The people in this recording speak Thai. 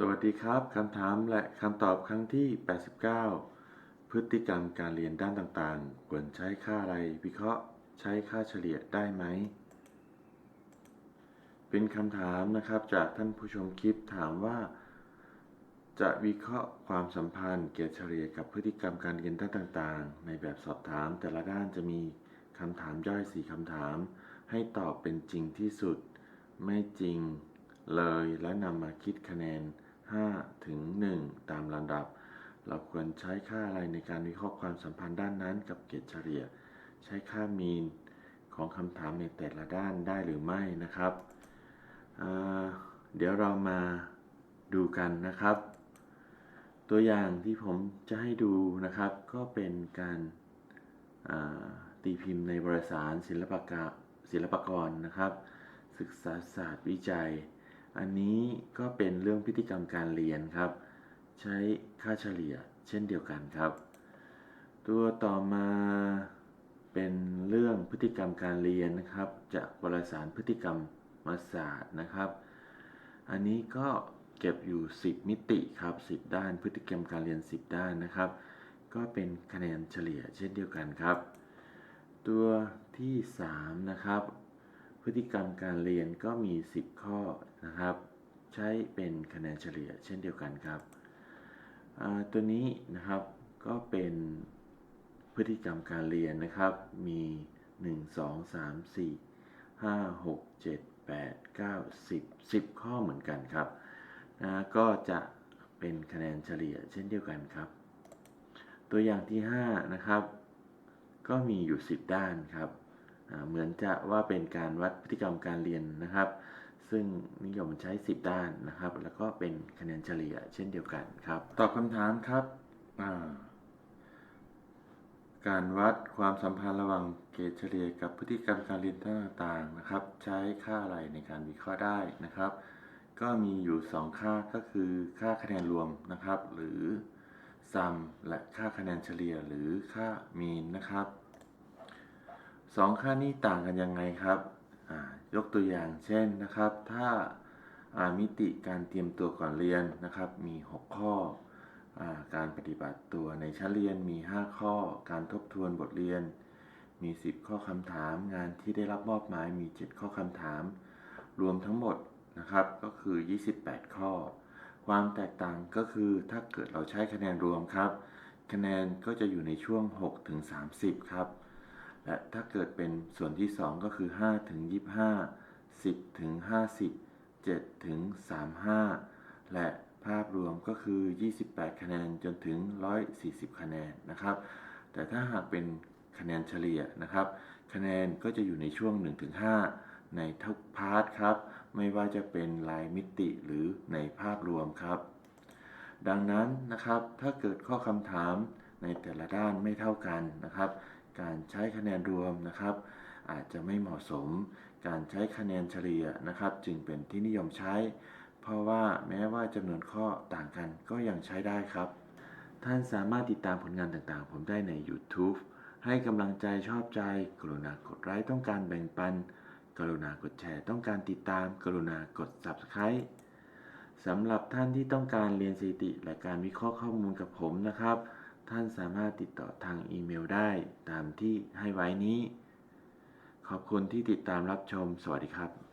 สวัสดีครับคำถามและคำตอบครั้งที่ 89 พฤติกรรมการเรียนด้านต่างๆ ควรใช้ค่าอะไรวิเคราะห์ ใช้ค่าเฉลี่ยได้ไหม เป็นคำถามนะครับจากท่านผู้ชมคลิปถามว่า จะวิเคราะห์ความสัมพันธ์เกรดเฉลี่ยกับพฤติกรรมการเรียนด้านต่างๆ ในแบบสอบถาม แต่ละด้านจะมีคำถามย่อย 4คำถาม ให้ตอบเป็นจริงที่สุด ไม่จริงเลยและนำมาคิดคะแนน 5 ถึง 1 ตามลำดับ เราควรใช้ค่าอะไรในการวิเคราะห์ความสัมพันธ์ด้านนั้นกับเกรดเฉลี่ย ใช้ค่ามีนของคำถามในแต่ละด้านได้หรือไม่นะครับอ่าเดี๋ยวเรามาดูกันนะครับ ตัวอย่างที่ผมจะให้ดูนะครับ ก็เป็นการาตีพิมพ์ในวารสารศิลปกะศิลปกรนะครับ ศึกษาศาสตร์วิจัย อันนี้ก็เป็นเรื่องพฤติกรรมการเรียนครับ ใช้ค่าเฉลี่ยเช่นเดียวกันครับ ตัวต่อมาเป็นเรื่องพฤติกรรมการเรียนนะครับ จากวารสารพฤติกรรมมาศาสตร์นะครับ อันนี้ก็เก็บอยู่ 10 มิติครับ 10 ด้าน พฤติกรรมการเรียน 10 ด้านนะครับ ก็เป็นคะแนนเฉลี่ยเช่นเดียวกันครับ ตัวที่ 3 นะครับ พฤติกรรมการเรียนก็มี 10 ข้อ นะครับ ใช้เป็นคะแนนเฉลี่ยเช่นเดียวกันครับ ตัวนี้นะครับก็เป็นพฤติกรรมการเรียนนะครับ มี 1 2 3 4 5 6 7 8 9 10 10 ข้อเหมือนกันครับนะก็จะเป็นคะแนนเฉลี่ยเช่นเดียวกันครับ ตัวอย่างที่ 5 นะครับ ก็มีอยู่ 10 ด้านครับ เหมือนจะว่าเป็นการวัดพฤติกรรมการเรียนนะครับ ซึ่งนิยมใช้ 10 ด้านนะครับ แล้วก็เป็นคะแนนเฉลี่ยเช่นเดียวกันครับ ตอบคำถามครับ การวัดความสัมพันธ์ระหว่างเกรดเฉลี่ยกับพฤติกรรมการเรียนต่างๆนะครับ ใช้ค่าอะไรในการวิเคราะห์ได้นะครับ ก็มีอยู่ 2 ค่าก็คือค่าคะแนนรวมนะครับ หรือ sum และค่าคะแนนเฉลี่ยหรือค่า mean นะครับสองค่านี้ต่างกันยังไงครับ ยกตัวอย่างเช่นนะครับ ถ้าามิติการเตรียมตัวก่อนเรียนนะครับ มี 6 ข้ออาการปฏิบัติตัวในชั้นเรียนมี 5 ข้อ การทบทวนบทเรียน มี 10 ข้อคำถาม งานที่ได้รับมอบหมายมี 7 ข้อคำถาม รวมทั้งหมดนะครับก็คือ 28 ข้อ ความแตกต่างก็คือถ้าเกิดเราใช้คะแนนรวมครับ คะแนนก็จะอยู่ในช่วง6ถึง30 ครับ และถ้าเกิดเป็นส่วนที่ 2 ก็คือ5ถึง25 10ถึง50 7ถึง35 และภาพรวมก็คือ 28 คะแนนจนถึง 140 คะแนนนะครับ แต่ถ้าหากเป็นคะแนนเฉลี่ยนะครับ คะแนนก็จะอยู่ในช่วง 1-5 ในทุกพาร์ทครับ ไม่ว่าจะเป็นรายมิติหรือในภาพรวมครับ ดังนั้นนะครับถ้าเกิดข้อคำถามในแต่ละด้านไม่เท่ากันนะครับ การใช้คะแนนรวมนะครับ อาจจะไม่เหมาะสม การใช้คะแนนเฉลี่ยนะครับ จึงเป็นที่นิยมใช้ เพราะว่าแม้ว่าจำนวนข้อต่างกันก็ยังใช้ได้ครับ ท่านสามารถติดตามผลงานต่างๆ ผมได้ใน YouTube ให้กำลังใจชอบใจ กรุณากดไลค์ต้องการแบ่งปัน กรุณากดแชร์ต้องการติดตาม กรุณากด Subscribe สำหรับท่านที่ต้องการเรียนสถิติและการวิเคราะห์ข้อมูลกับผมนะครับ ท่านสามารถติดต่อทางอีเมลได้ตามที่ให้ไว้นี้ ขอบคุณที่ติดตามรับชม สวัสดีครับ